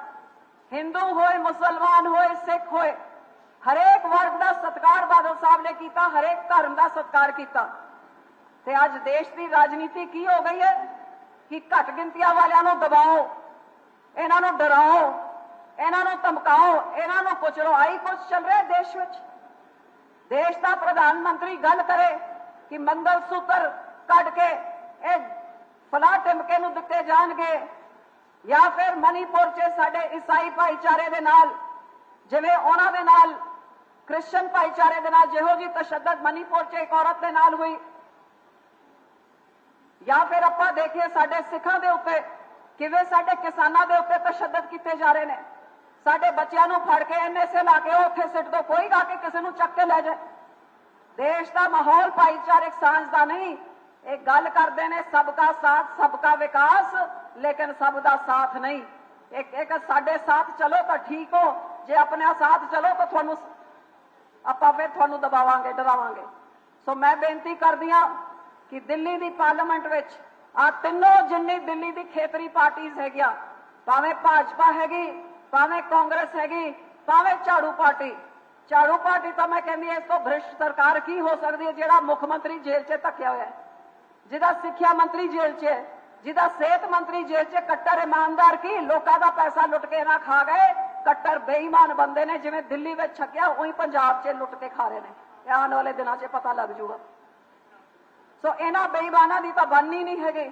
ਹਿੰਦੂ ਹੋਏ, ਮੁਸਲਮਾਨ ਹੋਏ, ਸਿੱਖ ਹੋਏ, ਹਰੇਕ ਵਰਗ ਦਾ ਸਤਿਕਾਰ ਬਾਦਲ ਸਾਹਿਬ ਨੇ ਕੀਤਾ, ਹਰੇਕ ਧਰਮ ਦਾ ਸਤਿਕਾਰ ਕੀਤਾ। ਤੇ ਅੱਜ ਦੇਸ਼ ਦੀ ਰਾਜਨੀਤੀ ਕੀ ਹੋ ਗਈ ਹੈ? ਕਿ ਘੱਟ ਗਿਣਤੀਆਂ ਵਾਲਿਆਂ ਨੂੰ ਦਬਾਓ, ਇਹਨਾਂ ਨੂੰ ਡਰਾਓ, ਇਹਨਾਂ ਨੂੰ ਧਮਕਾਓ, ਇਹਨਾਂ ਨੂੰ ਕੁਚਲੋ ਆਈ ਕੁਝ ਚੱਲ ਰਿਹਾ ਦੇਸ਼ ਵਿੱਚ? ਦੇਸ਼ ਦਾ ਪ੍ਰਧਾਨ ਮੰਤਰੀ ਗੱਲ ਕਰੇ ਕਿ ਮੰਗਲ ਸੂਤਰ ਕੱਢ ਕੇ ਇਹ ਫਲਾ ਟਿਮਕੇ ਨੂੰ ਦਿੱਤੇ ਜਾਣਗੇ ਜਾਂ ਫਿਰ ਮਨੀਪੁਰ 'ਚ ਸਾਡੇ ਈਸਾਈ ਭਾਈਚਾਰੇ ਦੇ ਨਾਲ, ਜਿਵੇਂ ਉਹਨਾਂ ਦੇ ਨਾਲ ਕ੍ਰਿਸਚੀਅਨ ਭਾਈਚਾਰੇ ਦੇ ਨਾਲ ਜਿਹੋ ਜੀ ਤਸ਼ੱਦਦ ਮਨੀਪੁਰ 'ਚ ਇੱਕ ਔਰਤ ਦੇ ਨਾਲ ਹੋਈ। ਜਾਂ ਫਿਰ ਆਪਾਂ ਦੇਖੀਏ ਸਾਡੇ ਸਿੱਖਾਂ ਦੇ ਉੱਤੇ, ਕਿਵੇਂ ਸਾਡੇ ਕਿਸਾਨਾਂ ਦੇ ਉੱਤੇ ਤਸ਼ੱਦਦ ਕੀਤੇ ਜਾ ਰਹੇ ਨੇ। ਸਾਡੇ ਬੱਚਿਆਂ ਨੂੰ ਫੜ ਕੇ ਐਨਐਸਏ ਲਾ ਕੇ ਉਹ ਉੱਥੇ ਸਿੱਟ ਦੋ, ਕੋਈ ਗਾ ਕੇ ਕਿਸੇ ਨੂੰ ਚੱਕ ਕੇ ਲੈ ਜਾਏ। ਦੇਸ਼ ਦਾ ਮਾਹੌਲ ਭਾਈਚਾਰਕ ਸਾਂਝ ਦਾ ਨਹੀਂ। ਇਹ ਗੱਲ ਕਰਦੇ ਨੇ ਸਬਕਾ ਸਾਥ ਸਭ ਸਬਕਾ ਵਿਕਾਸ। ਲੇਕਿਨ ਸਭ ਦਾ ਸਾਥ ਨਹੀਂ। ਇੱਕ ਇੱਕ ਸਾਡੇ ਸਾਥ ਚਲੋ ਤਾਂ ਠੀਕ ਹੋ। ਜੇ ਆਪਣੇ ਸਾਥ ਚਲੋ ਤਾਂ ਤੁਹਾਨੂੰ ਆਪਾਂ ਫਿਰ ਤੁਹਾਨੂੰ ਦਬਾਵਾਂਗੇ, ਡਰਾਵਾਂਗੇ। ਸੋ ਮੈਂ ਬੇਨਤੀ ਕਰਦੀ ਹਾਂ ਕਿ ਦਿੱਲੀ ਦੀ ਪਾਰਲੀਮੈਂਟ ਵਿੱਚ ਆ ਤਿੰਨੋਂ ਜਿੰਨੀ ਦਿੱਲੀ ਦੀ ਖੇਤਰੀ ਪਾਰਟੀਆਂ ਹੈਗੀਆਂ ਭਾਵੇਂ ਭਾਜਪਾ ਹੈਗੀ, ਭਾਵੇਂ ਕਾਂਗਰਸ ਹੈਗੀ, ਭਾਵੇਂ ਝਾੜੂ ਪਾਰਟੀ। ਝਾੜੂ ਪਾਰਟੀ ਤਾਂ ਮੈਂ ਕਹਿੰਦੀ ਹਾਂ, ਇਸ ਤੋਂ ਭ੍ਰਿਸ਼ਟ ਸਰਕਾਰ ਕੀ ਹੋ ਸਕਦੀ ਹੈ ਜਿਹੜਾ ਮੁੱਖ ਮੰਤਰੀ ਜੇਲ੍ਹ 'ਚ ਧੱਕਿਆ ਹੋਇਆ ਹੈ? ਜਿਹਦਾ ਸਿੱਖਿਆ ਮੰਤਰੀ ਜੇਲ੍ਹ 'ਚ ਹੈ। ਜਿਹਦਾ ਸਿਹਤ ਮੰਤਰੀ ਜੇਲ੍ਹ 'ਚ ਕੱਟਰ ਇਮਾਨਦਾਰ ਕੀ? ਲੋਕਾਂ ਦਾ ਪੈਸਾ ਲੁੱਟ ਕੇ ਨਾ ਖਾ ਗਏ। ਕੱਟਰ ਬੇਈਮਾਨ ਬੰਦੇ ਨੇ, ਜਿਵੇਂ ਦਿੱਲੀ ਵਿੱਚ ਛਕਿਆ, ਉਹੀ ਪੰਜਾਬ 'ਚ ਲੁੱਟ ਕੇ ਖਾ ਰਹੇ ਨੇ। ਆਉਣ ਵਾਲੇ ਦਿਨਾਂ 'ਚ ਪਤਾ ਲੱਗ ਜੂਗਾ। ਸੋ ਇਹਨਾਂ ਬੇਈਮਾਨਾਂ ਦੀ ਤਾਂ ਬੰਨੀ ਨਹੀਂ ਹੈਗੀ।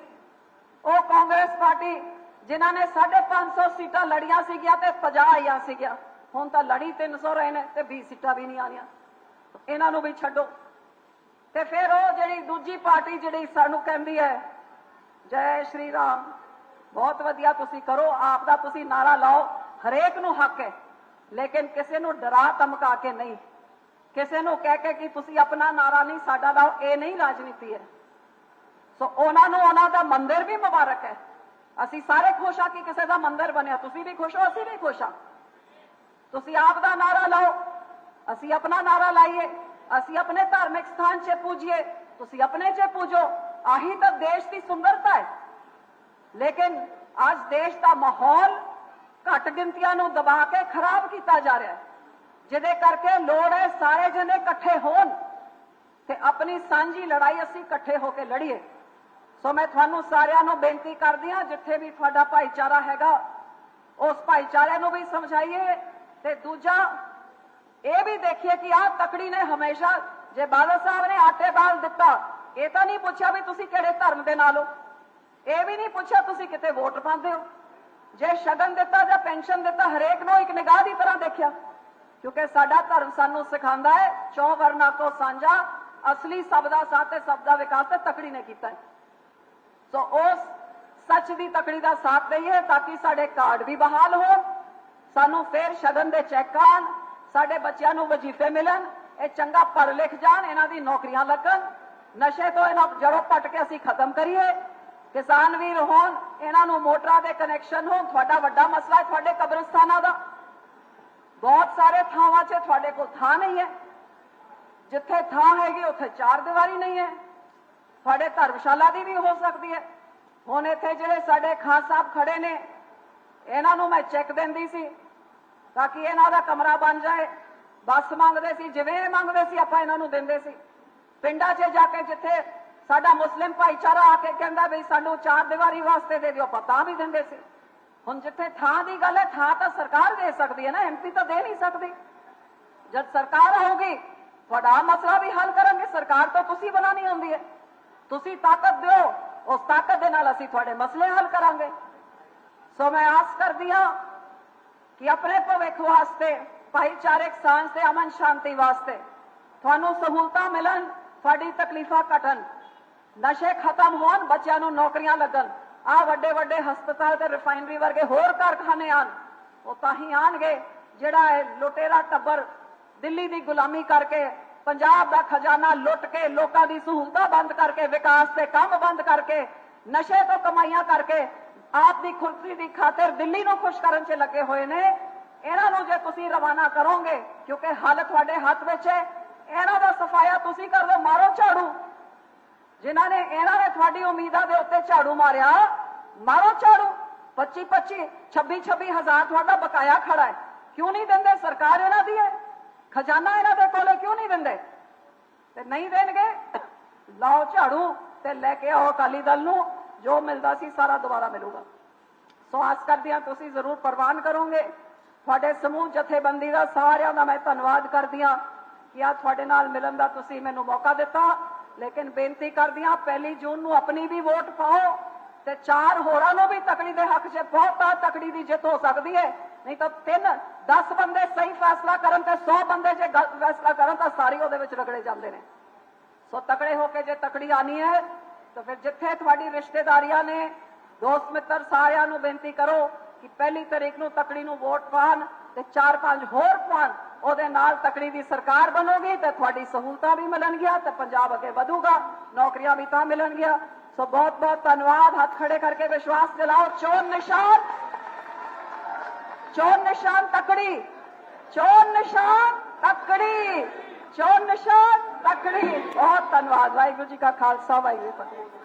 ਉਹ ਕਾਂਗਰਸ ਪਾਰਟੀ, ਜਿਨ੍ਹਾਂ ਨੇ 550 ਸੀਟਾਂ ਲੜੀਆਂ ਸੀਗੀਆਂ ਤੇ 50 ਆਈਆਂ ਸੀਗੀਆਂ। ਹੁਣ ਤਾਂ ਲੜੀ 300 ਰਹੇ ਨੇ ਤੇ 20 ਸੀਟਾਂ ਵੀ ਨਹੀਂ ਆਣੀਆਂ ਇਹਨਾਂ ਨੂੰ ਵੀ ਛੱਡੋ। ਤੇ ਫਿਰ ਉਹ ਜਿਹੜੀ ਦੂਜੀ ਪਾਰਟੀ ਜਿਹੜੀ ਸਾਨੂੰ ਕਹਿੰਦੀ ਹੈ ਜੈ ਸ਼੍ਰੀ ਰਾਮ। ਬਹੁਤ ਵਧੀਆ ਤੁਸੀਂ ਕਰੋ, ਆਪ ਦਾ ਤੁਸੀਂ ਨਾਰਾ ਲਾਓ। ਹਰੇਕ ਨੂੰ ਹੱਕ ਹੈ, ਲੇਕਿਨ ਕਿਸੇ ਨੂੰ ਡਰਾ ਧਮਕਾ ਕੇ ਨਹੀਂ। ਕਿਸੇ ਨੂੰ ਕਹਿ ਕੇ ਕਿ ਤੁਸੀਂ ਆਪਣਾ ਨਾਰਾ ਨਹੀਂ, ਸਾਡਾ ਲਾਓ, ਇਹ ਨਹੀਂ ਰਾਜਨੀਤੀ ਹੈ। ਸੋ ਉਹਨਾਂ ਨੂੰ ਉਹਨਾਂ ਦਾ ਮੰਦਿਰ ਵੀ ਮੁਬਾਰਕ ਹੈ। ਅਸੀਂ ਸਾਰੇ ਖੁਸ਼ ਆ ਕਿ ਕਿਸੇ ਦਾ ਮੰਦਿਰ ਬਣਿਆ। ਤੁਸੀਂ ਵੀ ਖੁਸ਼ ਹੋ, ਅਸੀਂ ਵੀ ਖੁਸ਼ ਆ ਤੁਸੀਂ ਆਪ ਦਾ ਨਾਰਾ ਲਾਓ। ਅਸੀਂ ਆਪਣਾ ਨਾਰਾ ਲਾਈਏ। ਅਸੀਂ ਆਪਣੇ ਧਾਰਮਿਕ ਸਥਾਨ 'ਚ ਪੂਜੀਏ। ਤੁਸੀਂ ਆਪਣੇ 'ਚ ਪੂਜੋ। ਆਹੀ ਤਾਂ ਦੇਸ਼ ਦੀ ਸੁੰਦਰਤਾ ਹੈ। ਲੇਕਿਨ ਅੱਜ ਦੇਸ਼ ਦਾ ਮਾਹੌਲ ਘੱਟ ਗਿਣਤੀਆਂ ਨੂੰ ਦਬਾ ਕੇ ਖਰਾਬ ਕੀਤਾ ਜਾ ਰਿਹਾ ਹੈ। ਜਿਹਦੇ ਕਰਕੇ ਲੋੜ ਹੈ ਸਾਰੇ ਜਣੇ ਇਕੱਠੇ ਹੋਣ ਤੇ ਆਪਣੀ ਸਾਂਝੀ ਲੜਾਈ ਅਸੀਂ ਇਕੱਠੇ ਹੋ ਕੇ ਲੜੀਏ। ਸੋ ਮੈਂ ਤੁਹਾਨੂੰ ਸਾਰਿਆਂ ਨੂੰ ਬੇਨਤੀ ਕਰਦੀ ਹਾਂ, ਜਿੱਥੇ ਵੀ ਤੁਹਾਡਾ ਭਾਈਚਾਰਾ ਹੈਗਾ, ਉਸ ਭਾਈਚਾਰੇ ਨੂੰ ਵੀ ਸਮਝਾਈਏ ਤੇ ਦੂਜਾ ਇਹ ਵੀ ਦੇਖੀਏ ਕਿ ਆਹ ਤਕੜੀ ਨੇ ਹਮੇਸ਼ਾ, ਜੇ ਬਾਦਲ ਸਾਹਿਬ ਨੇ ਆਟੇ ਬਾਲ ਦਿੱਤਾ ਇਹ ਤਾਂ ਨਹੀਂ ਪੁੱਛਿਆ ਵੀ ਤੁਸੀਂ ਕਿਹੜੇ ਧਰਮ ਦੇ ਨਾਲ ਹੋ। ਇਹ ਵੀ ਨਹੀਂ ਪੁੱਛਿਆ ਤੁਸੀਂ ਕਿਤੇ ਵੋਟ ਪਾਉਂਦੇ ਹੋ। ਜੇ ਸ਼ਗਨ ਦਿੱਤਾ ਜਾਂ ਪੈਨਸ਼ਨ ਦਿੱਤਾ, ਹਰੇਕ ਨੂੰ ਇੱਕ ਨਿਗਾਹ ਦੀ ਤਰ੍ਹਾਂ ਦੇਖਿਆ। ਕਿਉਂਕਿ ਸਾਡਾ ਧਰਮ ਸਾਨੂੰ ਸਿਖਾਉਂਦਾ ਹੈ, ਚੌ ਵਰਨਾ ਤੋਂ ਸਾਂਝਾ, ਅਸਲੀ ਸਭ ਦਾ ਸਾਥ ਤੇ ਸਭ ਦਾ ਵਿਕਾਸ ਤੇ ਤਕੜੀ ਨੇ ਕੀਤਾ ਹੈ। ਸੋ ਉਸ ਸੱਚ ਦੀ ਤਕੜੀ ਦਾ ਸਾਥ ਦਈਏ ਤਾਂ ਕਿ ਸਾਡੇ ਕਾਰਡ ਵੀ ਬਹਾਲ ਹੋਣ, ਸਾਨੂੰ ਫੇਰ ਸ਼ਗਨ ਦੇ ਚੈੱਕ ਆਣ ਸਾਡੇ ਬੱਚਿਆਂ ਨੂੰ ਵਜ਼ੀਫੇ ਮਿਲਣ, ਇਹ ਚੰਗਾ ਪੜ੍ਹ ਲਿਖ ਜਾਣ, ਇਹਨਾਂ ਦੀ ਨੌਕਰੀਆਂ ਲੱਗਣ। ਨਸ਼ੇ ਤੋਂ ਇਹਨਾਂ ਜੜੋਂ ਪੱਟ ਕੇ ਅਸੀਂ ਖਤਮ ਕਰੀਏ। ਕਿਸਾਨ ਵੀਰ ਹੋਣ, ਇਹਨਾਂ ਨੂੰ ਮੋਟਰਾਂ ਦੇ ਕਨੈਕਸ਼ਨ ਹੋਣ, ਤੁਹਾਡਾ ਵੱਡਾ ਮਸਲਾ ਹੈ ਤੁਹਾਡੇ ਕਬਰਸਤਾਨਾਂ ਦਾ। ਬਹੁਤ ਸਾਰੇ ਥਾਵਾਂ 'ਚ ਤੁਹਾਡੇ ਕੋਲ ਥਾਂ ਨਹੀਂ ਹੈ। ਜਿੱਥੇ ਥਾਂ ਹੈਗੀ, ਉੱਥੇ ਚਾਰ ਦੀਵਾਰੀ ਨਹੀਂ ਹੈ। ਤੁਹਾਡੇ ਧਰਮਸ਼ਾਲਾ ਦੀ ਵੀ ਹੋ ਸਕਦੀ ਹੈ। ਹੁਣ ਇੱਥੇ ਜਿਹੜੇ ਸਾਡੇ ਖਾਨ ਸਾਹਿਬ ਖੜੇ ਨੇ, ਇਹਨਾਂ ਨੂੰ ਮੈਂ ਚੈੱਕ ਦਿੰਦੀ ਸੀ ਤਾਂ ਕਿ ਇਹਨਾਂ ਦਾ ਕਮਰਾ ਬਣ ਜਾਏ। ਬੱਸ ਮੰਗਦੇ ਸੀ, ਜਿਵੇਂ ਮੰਗਦੇ ਸੀ, ਆਪਾਂ ਇਹਨਾਂ ਨੂੰ ਦਿੰਦੇ ਸੀ। ਪਿੰਡਾਂ 'ਚ ਜਾ ਕੇ ਜਿੱਥੇ ਸਾਡਾ ਮੁਸਲਿਮ ਭਾਈਚਾਰਾ ਆ ਕੇ ਕਹਿੰਦਾ ਵੀ ਸਾਨੂੰ ਚਾਰ ਦੀਵਾਰੀ ਵਾਸਤੇ ਦੇ ਦਿਓ, ਆਪਾਂ ਤਾਂ ਵੀ ਦਿੰਦੇ ਸੀ। ਹੁਣ ਜਿੱਥੇ ਥਾਂ ਦੀ ਗੱਲ ਹੈ, ਥਾਂ ਤਾਂ ਸਰਕਾਰ ਦੇ ਸਕਦੀ ਹੈ ਨਾ ਐਮਪੀ ਤਾਂ ਦੇ ਨਹੀਂ ਸਕਦੀ। ਜਦ ਸਰਕਾਰ ਆਊਗੀ, ਤੁਹਾਡਾ ਮਸਲਾ ਵੀ ਹੱਲ ਕਰਾਂਗੇ ਸਰਕਾਰ ਤਾਂ ਤੁਸੀਂ ਬਣਾਣੀ ਹੁੰਦੀ ਹੈ। ਤੁਸੀਂ ਤਾਕਤ ਦਿਓ, ਉਸ ਤਾਕਤ ਦੇ ਨਾਲ ਅਸੀਂ ਤੁਹਾਡੇ ਮਸਲੇ ਹੱਲ ਕਰਾਂਗੇ। ਸੋ ਮੈਂ ਆਸ ਕਰਦੀ ਹਾਂ ਕਿ ਆਪਣੇ ਭਵਿੱਖ ਵਾਸਤੇ, ਭਾਈਚਾਰਕ ਸਾਂਝ ਤੇ ਅਮਨ ਸ਼ਾਂਤੀ ਵਾਸਤੇ, ਤੁਹਾਨੂੰ ਸਹੂਲਤਾਂ ਮਿਲਣ ਸਾਡੀ ਤਕਲੀਫਾਂ ਘਟਣ। ਨਸ਼ੇ ਖਤਮ ਹੋਣ, ਬੱਚਿਆਂ ਨੂੰ ਨੌਕਰੀਆਂ ਲੱਗਣ। ਆ ਵੱਡੇ ਵੱਡੇ ਹਸਪਤਾਲ ਤੇ ਰਿਫਾਈਨਰੀ ਵਰਗੇ ਹੋਰ ਕਾਰਖਾਨੇ ਆਣ ਉਹ ਤਾਂ ਹੀ ਆਣਗੇ ਜਿਹੜਾ ਇਹ ਲੁਟੇਰਾ ਟੱਬਰ ਦਿੱਲੀ ਦੀ ਗੁਲਾਮੀ ਕਰਕੇ, ਪੰਜਾਬ ਦਾ ਖਜ਼ਾਨਾ ਲੁੱਟ ਕੇ, ਲੋਕਾਂ ਦੀ ਸਹੂਲਤਾਂ ਬੰਦ ਕਰਕੇ, ਵਿਕਾਸ ਤੇ ਕੰਮ ਬੰਦ ਕਰਕੇ, ਨਸ਼ੇ ਤੋਂ ਕਮਾਈਆਂ ਕਰਕੇ, ਆਪ ਦੀ ਖੁਸ਼ੀ ਦੀ ਖਾਤਰ ਦਿੱਲੀ ਨੂੰ ਖੁਸ਼ ਕਰਨ 'ਚ ਲੱਗੇ ਹੋਏ ਨੇ। ਇਹਨਾਂ ਨੂੰ ਜੇ ਤੁਸੀਂ ਰਵਾਨਾ ਕਰੋਗੇ, ਕਿਉਂਕਿ ਹੱਲ ਤੁਹਾਡੇ ਹੱਥ ਵਿੱਚ ਹੈ ਇਹਨਾਂ ਦਾ ਸਫਾਇਆ ਤੁਸੀਂ ਕਰ ਦਿਓ ਮਾਰੋ ਝਾੜੂ। ਜਿਨ੍ਹਾਂ ਨੇ, ਇਹਨਾਂ ਨੇ ਤੁਹਾਡੀ ਉਮੀਦਾਂ ਦੇ ਉੱਤੇ ਝਾੜੂ ਮਾਰਿਆ, ਮਾਰੋ ਝਾੜੂ। 25 25 26 26 ਹਜ਼ਾਰ ਤੁਹਾਡਾ ਬਕਾਇਆ ਖੜਾ ਹੈ। ਕਿਉਂ ਨਹੀਂ ਦਿੰਦੇ? ਸਰਕਾਰ ਇਹਨਾਂ ਦੀ ਹੈ। ਖਜ਼ਾਨਾ ਇਹਨਾਂ ਦੇ ਕੋਲੇ ਕਿਉਂ ਨਹੀਂ ਦਿੰਦੇ? ਤੇ ਨਹੀਂ ਦੇਣਗੇ? ਲਾਓ ਝਾੜੂ ਤੇ ਲੈ ਕੇ ਆਓ ਅਕਾਲੀ ਦਲ ਨੂੰ। ਜੋ ਮਿਲਦਾ ਸੀ, ਸਾਰਾ ਦੁਬਾਰਾ ਮਿਲੂਗਾ। ਸੋ ਆਸ ਕਰਦੀ ਹਾਂ ਤੁਸੀਂ ਜ਼ਰੂਰ ਪ੍ਰਵਾਨ ਕਰੋਗੇ। ਤੁਹਾਡੇ ਸਮੂਹ ਜਥੇਬੰਦੀ ਦਾ ਸਾਰਿਆਂ ਦਾ ਮੈਂ ਧੰਨਵਾਦ ਕਰਦੀ ਹਾਂ। ਕਿ ਆ ਤੁਹਾਡੇ ਨਾਲ ਮਿਲਣ ਦਾ ਤੁਸੀਂ ਮੈਨੂੰ ਮੌਕਾ ਦਿੱਤਾ, ਲੇਕਿਨ ਬੇਨਤੀ ਕਰਦੀ ਹਾਂ, ਪਹਿਲੀ ਜੂਨ ਨੂੰ ਆਪਣੀ ਵੀ ਵੋਟ ਪਾਓ ਤੇ ਚਾਰ ਹੋਰਾਂ ਨੂੰ ਵੀ ਤਕੜੀ ਦੇ ਹੱਕ 'ਚ ਬਹੁਤਾ ਤਕੜੀ ਦੀ ਜਿੱਤ ਹੋ ਸਕਦੀ ਹੈ। ਨਹੀਂ ਤਾਂ ਤਿੰਨ 10 ਬੰਦੇ ਸਹੀ ਫੈਸਲਾ ਕਰਨ ਤੇ 100 ਬੰਦੇ ਜੇ ਗਲਤ ਫੈਸਲਾ ਕਰਨ ਤਾਂ ਸਾਰੇ ਉਹਦੇ ਵਿੱਚ ਰਗੜੇ ਜਾਂਦੇ ਨੇ। ਸੋ ਤਕੜੇ ਹੋ ਕੇ ਜੇ ਤਕੜੀ ਆਣੀ ਹੈ, ਤਾਂ ਫਿਰ ਜਿੱਥੇ ਤੁਹਾਡੀ ਰਿਸ਼ਤੇਦਾਰੀਆਂ ਨੇ, ਦੋਸਤ ਮਿੱਤਰ ਸਾਰਿਆਂ ਨੂੰ ਬੇਨਤੀ ਕਰੋ ਕਿ ਪਹਿਲੀ ਤਰੀਕ ਨੂੰ ਤਕੜੀ ਨੂੰ ਵੋਟ ਪਾਣ ਤੇ ਚਾਰ ਪੰਜ ਹੋਰ ਪਾਣ ਉਹਦੇ ਨਾਲ ਤਕੜੀ ਦੀ ਸਰਕਾਰ ਬਣੂਗੀ ਤੇ ਤੁਹਾਡੀ ਸਹੂਲਤਾਂ ਵੀ ਮਿਲਣਗੀਆਂ ਤੇ ਪੰਜਾਬ ਅੱਗੇ ਵਧੂਗਾ, ਨੌਕਰੀਆਂ ਵੀ ਤਾਂ ਮਿਲਣਗੀਆਂ। ਸੋ ਬਹੁਤ ਬਹੁਤ ਧੰਨਵਾਦ, ਹੱਥ ਖੜੇ ਕਰਕੇ ਵਿਸ਼ਵਾਸ ਦਿਲਾਓ। ਚੋਣ ਨਿਸ਼ਾਨ ਚੋਣ ਨਿਸ਼ਾਨ ਤਕੜੀ, ਚੋਣ ਨਿਸ਼ਾਨ ਤਕੜੀ, ਚੋਣ ਨਿਸ਼ਾਨ ਤਕੜੀ। ਬਹੁਤ ਧੰਨਵਾਦ, ਵਾਹਿਗੁਰੂ ਜੀ ਕਾ ਖਾਲਸਾ, ਵਾਹਿਗੁਰੂ ਜੀ ਕੀ ਫਤਿਹ।